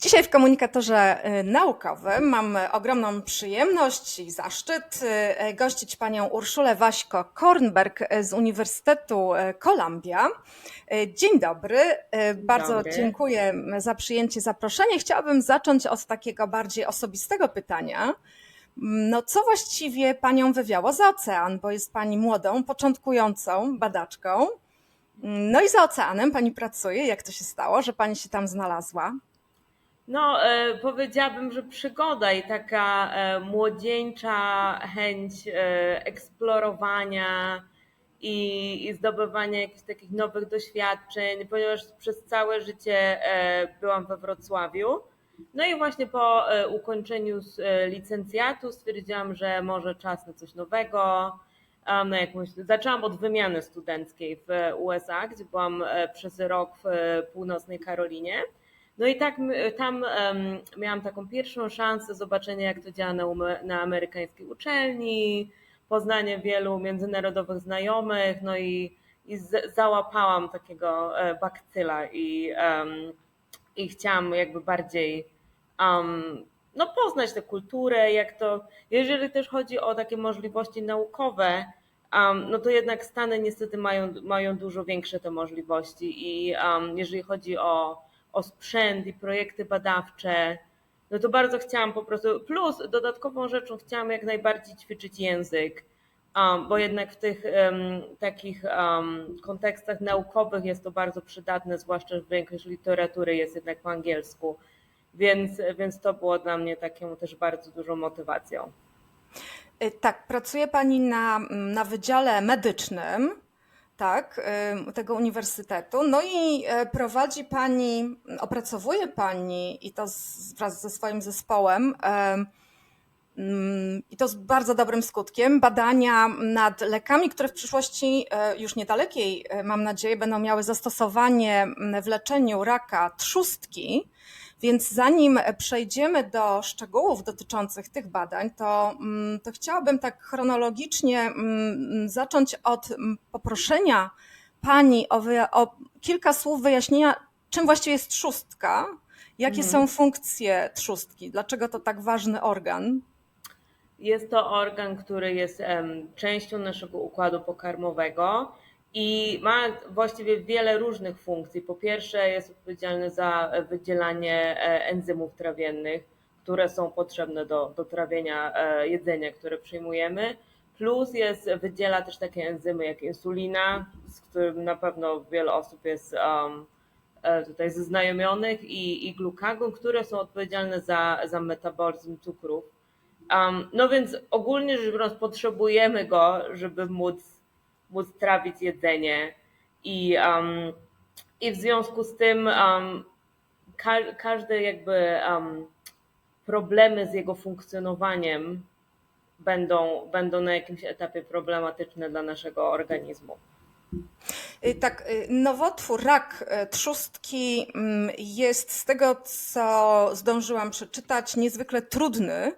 Dzisiaj w komunikatorze y, naukowym mam ogromną przyjemność i zaszczyt y, gościć panią Urszulę Waśko-Kornberg z Uniwersytetu y, Columbia. Dzień dobry, bardzo dobry. dziękuję za przyjęcie zaproszenia. Chciałabym zacząć od takiego bardziej osobistego pytania. No, co właściwie panią wywiało za ocean, bo jest pani młodą, początkującą badaczką. No i za oceanem pani pracuje. Jak to się stało, że pani się tam znalazła? No, e, powiedziałabym, że przygoda i taka e, młodzieńcza chęć e, eksplorowania i, i zdobywania jakichś takich nowych doświadczeń, ponieważ przez całe życie byłam we Wrocławiu. No i właśnie po ukończeniu licencjatu stwierdziłam, że może czas na coś nowego. Na jakąś, zaczęłam od wymiany studenckiej w USA, gdzie byłam przez rok w północnej Karolinie. No i tak tam miałam taką pierwszą szansę zobaczenia, jak to działa na, na amerykańskiej uczelni, poznanie wielu międzynarodowych znajomych, no i, i z, załapałam takiego e, bakcyla i, em, i chciałam jakby bardziej um, no poznać tę kulturę, jak to, jeżeli też chodzi o takie możliwości naukowe, um, no to jednak Stany niestety mają, mają dużo większe te możliwości i um, jeżeli chodzi o, o sprzęt i projekty badawcze, no to bardzo chciałam po prostu, plus dodatkową rzeczą chciałam jak najbardziej ćwiczyć język, um, bo jednak w tych takich kontekstach naukowych jest to bardzo przydatne, zwłaszcza, że większość literatury jest jednak po angielsku, więc, więc to było dla mnie taką też bardzo dużą motywacją. Y, Tak, pracuje Pani na, na wydziale medycznym, tak, tego uniwersytetu. No i e, prowadzi Pani, opracowuje Pani i to z, wraz ze swoim zespołem, em, mm, i to z bardzo dobrym skutkiem, badania nad lekami, które w przyszłości e, już niedalekiej, e, mam nadzieję, będą miały zastosowanie mm, w leczeniu raka trzustki. Więc zanim przejdziemy do szczegółów dotyczących tych badań, to, mm, to chciałabym tak chronologicznie mm, zacząć od mm, poproszenia Pani o, o kilka słów wyjaśnienia, czym właściwie jest trzustka, jakie Mhm. są funkcje trzustki, dlaczego to tak ważny organ. Jest to organ, który jest częścią naszego układu pokarmowego i ma właściwie wiele różnych funkcji. Po pierwsze, jest odpowiedzialny za wydzielanie e, enzymów trawiennych, które są potrzebne do, do trawienia e, jedzenia, które przyjmujemy. Plus jest, wydziela też takie enzymy jak insulina, z którym na pewno wiele osób jest um, e, tutaj zaznajomionych, i, i glukagon, które są odpowiedzialne za, za metabolizm cukrów. Um, no więc ogólnie rzecz biorąc, potrzebujemy go, żeby móc, móc trawić jedzenie. I, um, i w związku z tym um, ka- każde jakby um, problemy z jego funkcjonowaniem będą, będą na jakimś etapie problematyczne dla naszego organizmu. Y, Tak, y, nowotwór, rak y, trzustki mm, jest z tego, co zdążyłam przeczytać, niezwykle trudny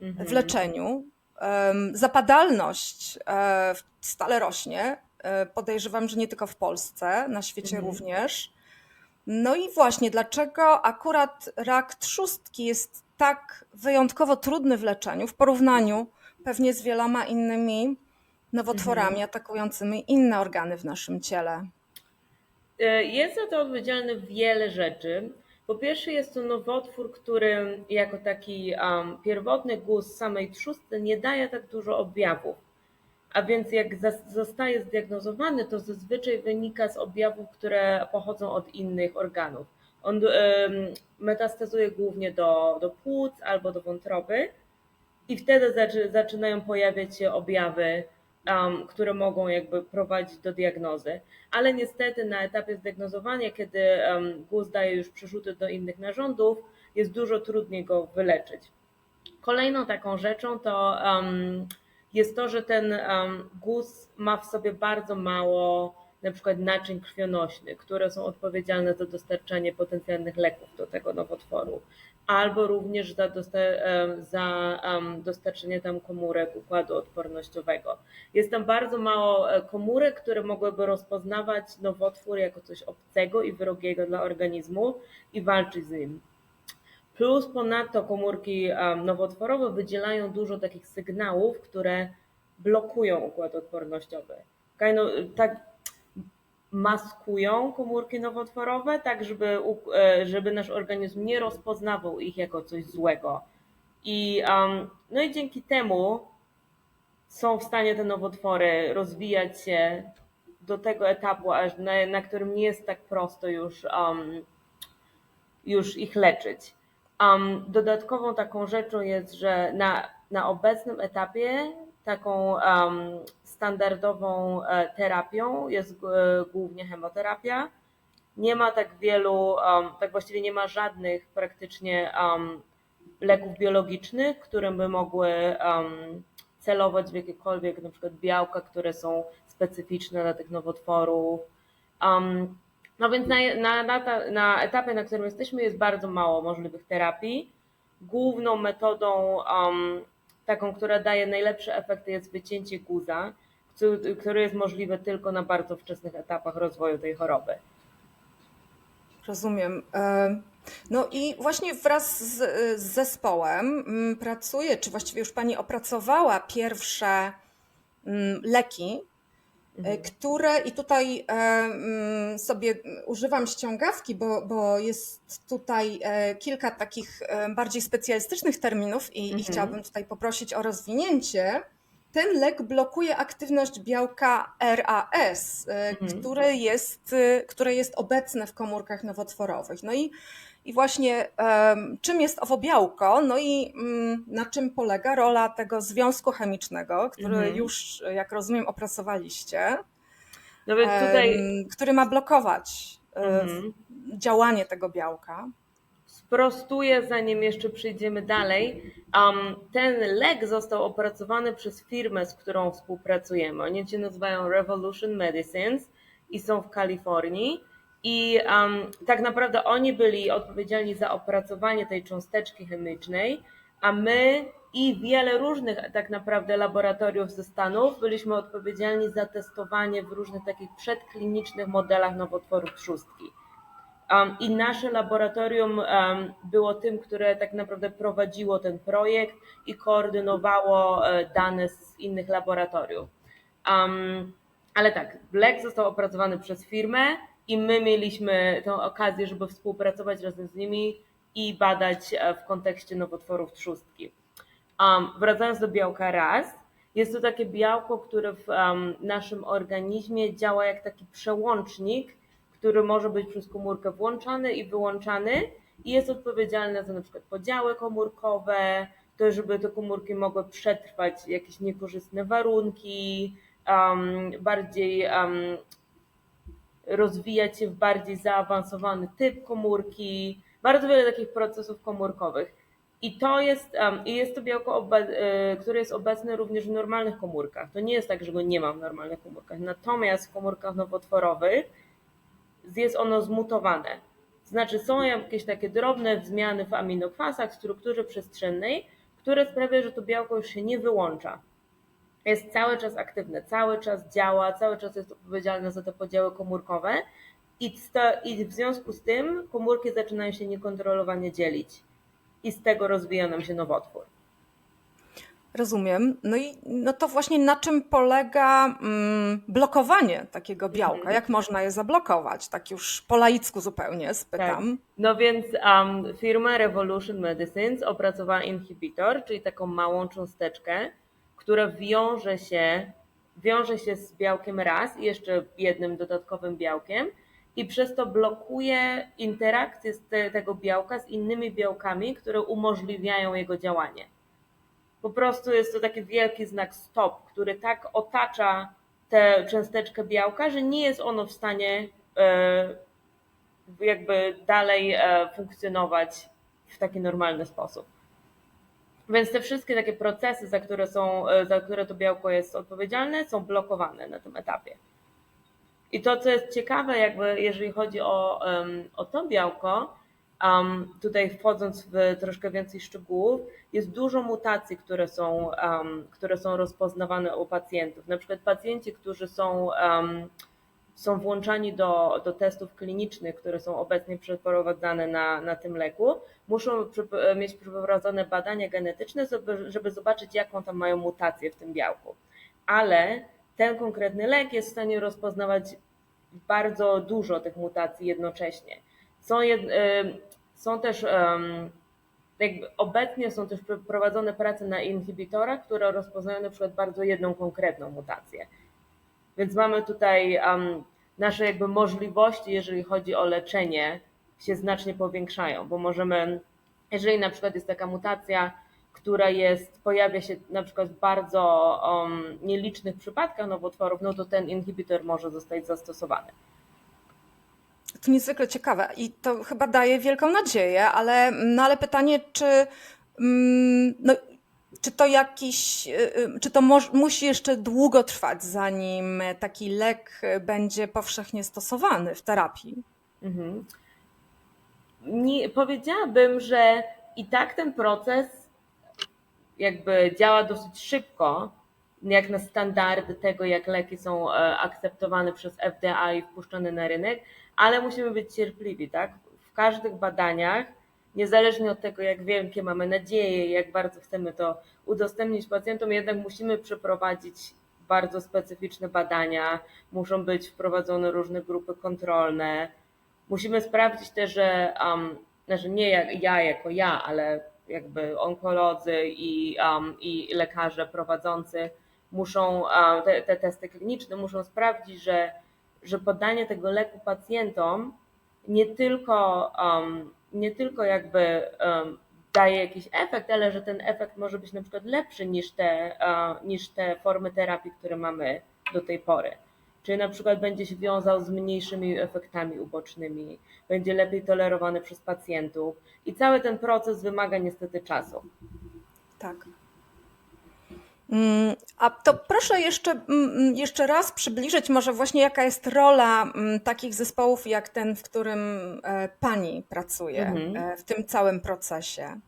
w Mhm. leczeniu. Zapadalność e, stale rośnie. E, Podejrzewam, że nie tylko w Polsce, na świecie Mhm. również. No i właśnie, dlaczego akurat rak trzustki jest tak wyjątkowo trudny w leczeniu w porównaniu pewnie z wieloma innymi nowotworami Mhm. atakującymi inne organy w naszym ciele? E, Jest za to odpowiedzialne wiele rzeczy. Po pierwsze, jest to nowotwór, który jako taki um, pierwotny guz samej trzustki nie daje tak dużo objawów. A więc jak zostaje zdiagnozowany, to zazwyczaj wynika z objawów, które pochodzą od innych organów. On em, metastazuje głównie do, do płuc albo do wątroby i wtedy zaczy, zaczynają pojawiać się objawy, um, które mogą jakby prowadzić do diagnozy. Ale niestety na etapie zdiagnozowania, kiedy um, daje już przerzuty do innych narządów, jest dużo trudniej go wyleczyć. Kolejną taką rzeczą to um, jest to, że ten um, guz ma w sobie bardzo mało na przykład naczyń krwionośnych, które są odpowiedzialne za dostarczanie potencjalnych leków do tego nowotworu, albo również za, za dostarczenie tam komórek układu odpornościowego. Jest tam bardzo mało e, komórek, które mogłyby rozpoznawać nowotwór jako coś obcego i wrogiego dla organizmu i walczyć z nim. Plus ponadto komórki nowotworowe wydzielają dużo takich sygnałów, które blokują układ odpornościowy. Tak maskują komórki nowotworowe, tak żeby, e, żeby nasz organizm nie rozpoznawał ich jako coś złego. I, em, no i dzięki temu są w stanie te nowotwory rozwijać się do tego etapu, aż na, na którym nie jest tak prosto już, um, już ich leczyć. Um, dodatkową taką rzeczą jest, że na, na obecnym etapie taką um, standardową e, terapią jest e, głównie chemoterapia. Nie ma tak wielu, tak właściwie nie ma żadnych praktycznie leków biologicznych, które by mogły celować w jakiekolwiek na przykład białka, które są specyficzne dla tych nowotworów. No więc na, na, na, na etapie, na którym jesteśmy, jest bardzo mało możliwych terapii. Główną metodą, taką, która daje najlepsze efekty, jest wycięcie guza, który, jest możliwe tylko na bardzo wczesnych etapach rozwoju tej choroby. Rozumiem. E, No i właśnie wraz z, z zespołem mm, pracuje, czy właściwie już Pani opracowała pierwsze mm, leki, e, które i tutaj e, mm, sobie używam ściągawki, bo, bo jest tutaj kilka takich bardziej specjalistycznych terminów i, i Mhm. chciałabym tutaj poprosić o rozwinięcie. Ten lek blokuje aktywność białka RAS, e, Mhm. które, jest, e, które jest obecne w komórkach nowotworowych. No i, i właśnie em, czym jest owo białko, no i mm, na czym polega rola tego związku chemicznego, który Mhm. już, jak rozumiem, opracowaliście, No tutaj em, który ma blokować e, Mhm. działanie tego białka. Sprostuję, zanim jeszcze przejdziemy dalej. Um, ten lek został opracowany przez firmę, z którą współpracujemy. Oni się nazywają Revolution Medicines i są w Kalifornii. I um, tak naprawdę oni byli odpowiedzialni za opracowanie tej cząsteczki chemicznej, a my i wiele różnych tak naprawdę laboratoriów ze Stanów byliśmy odpowiedzialni za testowanie w różnych takich przedklinicznych modelach nowotworów trzustki. Um, I nasze laboratorium um, było tym, które tak naprawdę prowadziło ten projekt i koordynowało e, dane z innych laboratoriów. Um, ale tak, lek został opracowany przez firmę i my mieliśmy tę okazję, żeby współpracować razem z nimi i badać e, w kontekście nowotworów trzustki. Um, wracając do białka RAS, jest to takie białko, które w um, naszym organizmie działa jak taki przełącznik, który może być przez komórkę włączany i wyłączany i jest odpowiedzialny za na przykład podziały komórkowe, to żeby te komórki mogły przetrwać jakieś niekorzystne warunki, um, bardziej um, rozwijać się w bardziej zaawansowany typ komórki, bardzo wiele takich procesów komórkowych. I to jest, um, i jest to białko, y, które jest obecne również w normalnych komórkach. To nie jest tak, że go nie ma w normalnych komórkach. Natomiast w komórkach nowotworowych jest ono zmutowane. Znaczy są jakieś takie drobne zmiany w aminokwasach, w strukturze przestrzennej, które sprawiają, że to białko już się nie wyłącza. Jest cały czas aktywne, cały czas działa, cały czas jest odpowiedzialne za te podziały komórkowe i, w związku z tym komórki zaczynają się niekontrolowanie dzielić i z tego rozwija nam się nowotwór. Rozumiem. No i no to właśnie na czym polega mm, blokowanie takiego białka? Jak można je zablokować? Tak już po laicku zupełnie spytam. No więc um, firma Revolution Medicines opracowała inhibitor, czyli taką małą cząsteczkę, która wiąże się, wiąże się z białkiem raz i jeszcze jednym dodatkowym białkiem i przez to blokuje interakcję z te, tego białka z innymi białkami, które umożliwiają jego działanie. Po prostu jest to taki wielki znak stop, który tak otacza tę cząsteczkę białka, że nie jest ono w stanie e, jakby dalej e, funkcjonować w taki normalny sposób. Więc te wszystkie takie procesy, za które, są, e, za które to białko jest odpowiedzialne, są blokowane na tym etapie. I to, co jest ciekawe, jakby jeżeli chodzi o, o to białko, em, tutaj wchodząc w troszkę więcej szczegółów, jest dużo mutacji, które są, em, które są rozpoznawane u pacjentów. Na przykład pacjenci, którzy są em, są włączani do, do testów klinicznych, które są obecnie przeprowadzane na, na tym leku, muszą przy- mieć przeprowadzone badania genetyczne, żeby, żeby zobaczyć, jaką tam mają mutację w tym białku. Ale ten konkretny lek jest w stanie rozpoznawać bardzo dużo tych mutacji jednocześnie. Są, jed, y, są też obecnie są też prowadzone prace na inhibitorach, które rozpoznają na przykład bardzo jedną konkretną mutację. Więc mamy tutaj nasze jakby możliwości, jeżeli chodzi o leczenie, się znacznie powiększają, bo możemy, jeżeli na przykład jest taka mutacja, która jest, pojawia się na przykład w bardzo um, nielicznych przypadkach nowotworów, no to ten inhibitor może zostać zastosowany. To niezwykle ciekawe i to chyba daje wielką nadzieję, ale, no ale pytanie, czy, mm, no, czy to jakiś, y, y, czy to moż, musi jeszcze długo trwać, zanim taki lek będzie powszechnie stosowany w terapii? Mhm. Nie, powiedziałabym, że i tak ten proces jakby działa dosyć szybko, jak na standardy tego, jak leki są e, akceptowane przez FDA i wpuszczone na rynek, ale musimy być cierpliwi, tak? W każdych badaniach, niezależnie od tego, jak wielkie mamy nadzieje, jak bardzo chcemy to udostępnić pacjentom, jednak musimy przeprowadzić bardzo specyficzne badania, muszą być wprowadzone różne grupy kontrolne. Musimy sprawdzić też, że, um, znaczy nie jak ja jako ja, ale jakby onkolodzy i, um, i lekarze prowadzący muszą, te, te testy kliniczne muszą sprawdzić, że że podanie tego leku pacjentom nie tylko, um, nie tylko jakby um, daje jakiś efekt, ale że ten efekt może być na przykład lepszy niż te, uh, niż te formy terapii, które mamy do tej pory. Czyli na przykład będzie się wiązał z mniejszymi efektami ubocznymi, będzie lepiej tolerowany przez pacjentów i cały ten proces wymaga niestety czasu. Tak. Mm, A to proszę jeszcze, mm, jeszcze raz przybliżyć może właśnie jaka jest rola mm, takich zespołów jak ten, w którym e, Pani pracuje Mhm. e, w tym całym procesie.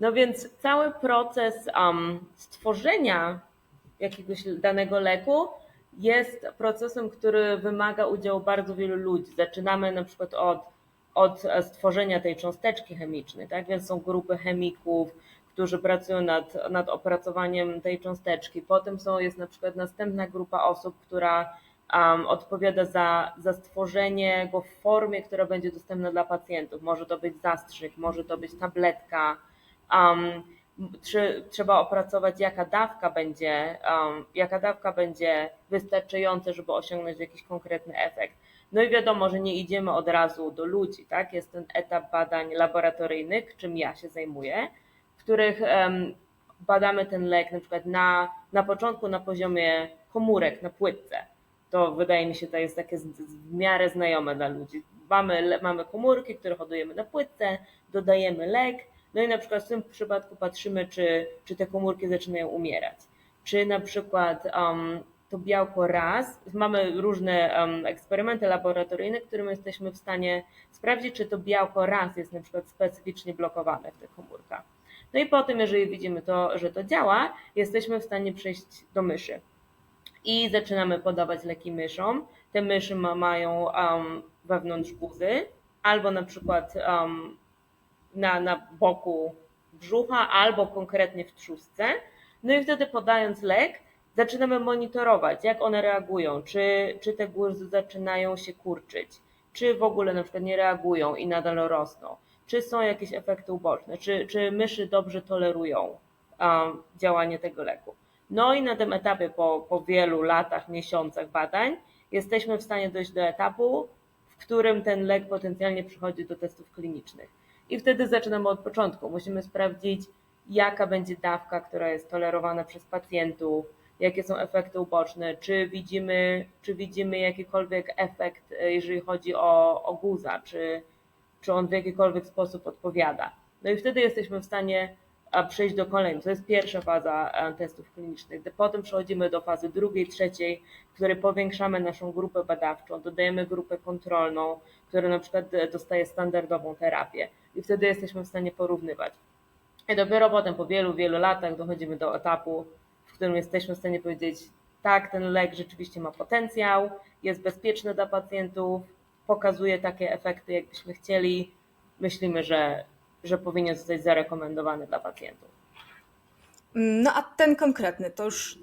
No więc cały proces um, stworzenia jakiegoś danego leku jest procesem, który wymaga udziału bardzo wielu ludzi. Zaczynamy na przykład od, od stworzenia tej cząsteczki chemicznej, tak? Więc są grupy chemików, którzy pracują nad, nad opracowaniem tej cząsteczki. Potem są, jest na przykład następna grupa osób, która um, odpowiada za, za stworzenie go w formie, która będzie dostępna dla pacjentów. Może to być zastrzyk, może to być tabletka. Um, trzy, trzeba opracować, jaka dawka będzie, um, jaka dawka będzie wystarczająca, żeby osiągnąć jakiś konkretny efekt. No i wiadomo, że nie idziemy od razu do ludzi, tak? Jest ten etap badań laboratoryjnych, czym ja się zajmuję, w których badamy ten lek na przykład na, na początku na poziomie komórek, na płytce. To wydaje mi się, to jest takie w miarę znajome dla ludzi. Mamy, mamy komórki, które hodujemy na płytce, dodajemy lek, no i na przykład w tym przypadku patrzymy, czy, czy te komórki zaczynają umierać. Czy na przykład um, to białko raz, mamy różne um, eksperymenty laboratoryjne, którym jesteśmy w stanie sprawdzić, czy to białko raz jest na przykład specyficznie blokowane w tych komórkach. No i potem, jeżeli widzimy to, że to działa, jesteśmy w stanie przejść do myszy. I zaczynamy podawać leki myszom. Te myszy ma, mają um, wewnątrz guzy, albo na przykład um, na, na boku brzucha albo konkretnie w trzustce. No i wtedy podając lek, zaczynamy monitorować, jak one reagują, czy, czy te guzy zaczynają się kurczyć, czy w ogóle na przykład nie reagują i nadal rosną, czy są jakieś efekty uboczne, czy, czy myszy dobrze tolerują um, działanie tego leku. No i na tym etapie po, po wielu latach, miesiącach badań jesteśmy w stanie dojść do etapu, w którym ten lek potencjalnie przychodzi do testów klinicznych. I wtedy zaczynamy od początku. Musimy sprawdzić, jaka będzie dawka, która jest tolerowana przez pacjentów, jakie są efekty uboczne, czy widzimy, czy widzimy jakikolwiek efekt, e, jeżeli chodzi o, o guza, czy, czy on w jakikolwiek sposób odpowiada. No i wtedy jesteśmy w stanie przejść do kolejnej. To jest pierwsza faza testów klinicznych. Potem przechodzimy do fazy drugiej, trzeciej, w której powiększamy naszą grupę badawczą, dodajemy grupę kontrolną, która na przykład e, dostaje standardową terapię i wtedy jesteśmy w stanie porównywać. I dopiero potem po wielu, wielu latach dochodzimy do etapu, w którym jesteśmy w stanie powiedzieć, tak, ten lek rzeczywiście ma potencjał, jest bezpieczny dla pacjentów, pokazuje takie efekty, jakbyśmy chcieli. Myślimy, że, że powinien zostać zarekomendowany dla pacjentów. No a ten konkretny to już y,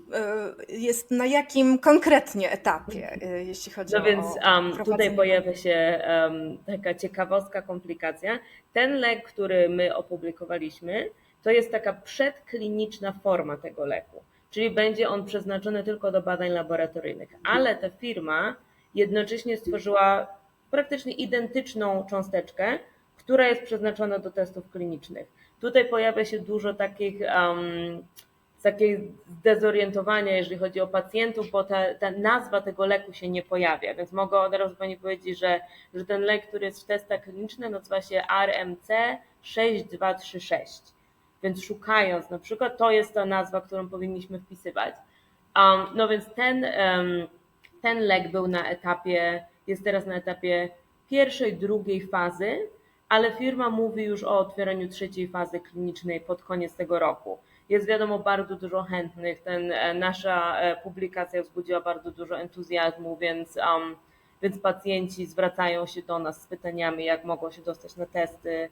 jest na jakim konkretnie etapie, y, jeśli chodzi No o więc um, tutaj pojawia się um, taka ciekawostka, komplikacja. Ten lek, który my opublikowaliśmy, to jest taka przedkliniczna forma tego leku, czyli będzie on przeznaczony tylko do badań laboratoryjnych, ale ta firma jednocześnie stworzyła praktycznie identyczną cząsteczkę, która jest przeznaczona do testów klinicznych. Tutaj pojawia się dużo takich um, takiego zdezorientowania, jeżeli chodzi o pacjentów, bo ta, ta nazwa tego leku się nie pojawia, więc mogę od razu Pani powiedzieć, że, że ten lek, który jest w testach klinicznych nazywa się RMC 6236, więc szukając na przykład, to jest ta nazwa, którą powinniśmy wpisywać. Um, no więc ten, um, ten lek był na etapie, jest teraz na etapie pierwszej, drugiej fazy, ale firma mówi już o otwieraniu trzeciej fazy klinicznej pod koniec tego roku. Jest wiadomo bardzo dużo chętnych. Ten, e, nasza e, publikacja wzbudziła bardzo dużo entuzjazmu, więc, um, więc pacjenci zwracają się do nas z pytaniami, jak mogą się dostać na testy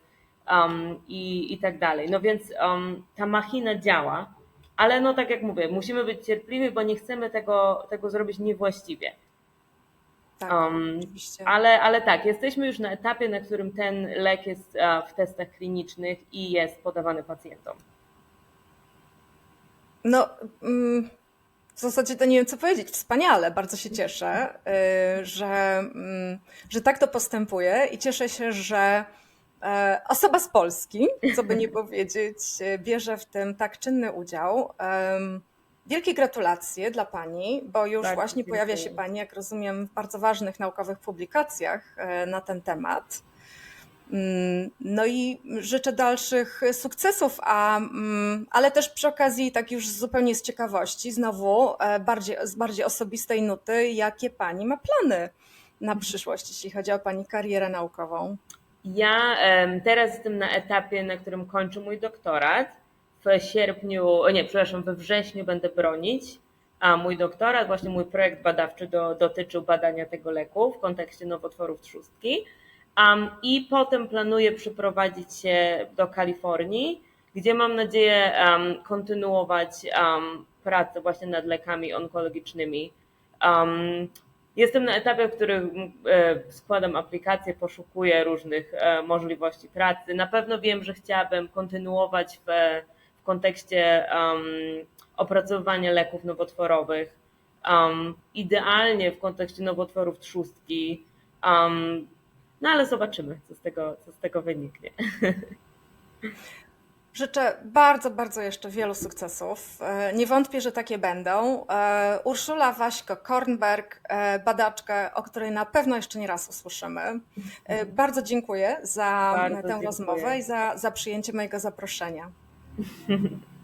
um, i, i tak dalej. No więc um, ta machina działa, ale no tak jak mówię, musimy być cierpliwi, bo nie chcemy tego, tego zrobić niewłaściwie. Tak, Um, oczywiście. ale, ale tak, jesteśmy już na etapie, na którym ten lek jest w testach klinicznych i jest podawany pacjentom. No, mm, w zasadzie to nie wiem, co powiedzieć. Wspaniale, bardzo się cieszę, y, że, mm, że tak to postępuje i cieszę się, że e, osoba z Polski, co by nie powiedzieć, e, bierze w tym tak czynny udział. Wielkie gratulacje dla Pani, bo już Bardzo właśnie pojawia się dziękuję. Pani, jak rozumiem, w bardzo ważnych naukowych publikacjach e, na ten temat. Mm, No i życzę dalszych sukcesów, a, mm, ale też przy okazji, tak już zupełnie z ciekawości, znowu e, bardziej, z bardziej osobistej nuty, jakie Pani ma plany na przyszłość, jeśli chodzi o Pani karierę naukową? Ja teraz jestem na etapie, na którym kończę mój doktorat. W sierpniu, nie, przepraszam, we wrześniu będę bronić a mój doktorat, właśnie mój projekt badawczy do, dotyczył badania tego leku w kontekście nowotworów trzustki. Um, I potem planuję przeprowadzić się do Kalifornii, gdzie mam nadzieję um, kontynuować um, pracę właśnie nad lekami onkologicznymi. Jestem na etapie, w którym e, składam aplikacje, poszukuję różnych e, możliwości pracy. Na pewno wiem, że chciałabym kontynuować w kontekście um, opracowywania leków nowotworowych. Um, idealnie w kontekście nowotworów trzustki. Um, no ale zobaczymy, co z tego, co z tego wyniknie. Życzę bardzo, bardzo jeszcze wielu sukcesów. E, Nie wątpię, że takie będą. E, Urszula Waśko-Kornberg, e, badaczka, o której na pewno jeszcze nie raz usłyszymy. E, Bardzo dziękuję za Bardzo tę dziękuję. rozmowę i za, za przyjęcie mojego zaproszenia. 嗯哼哼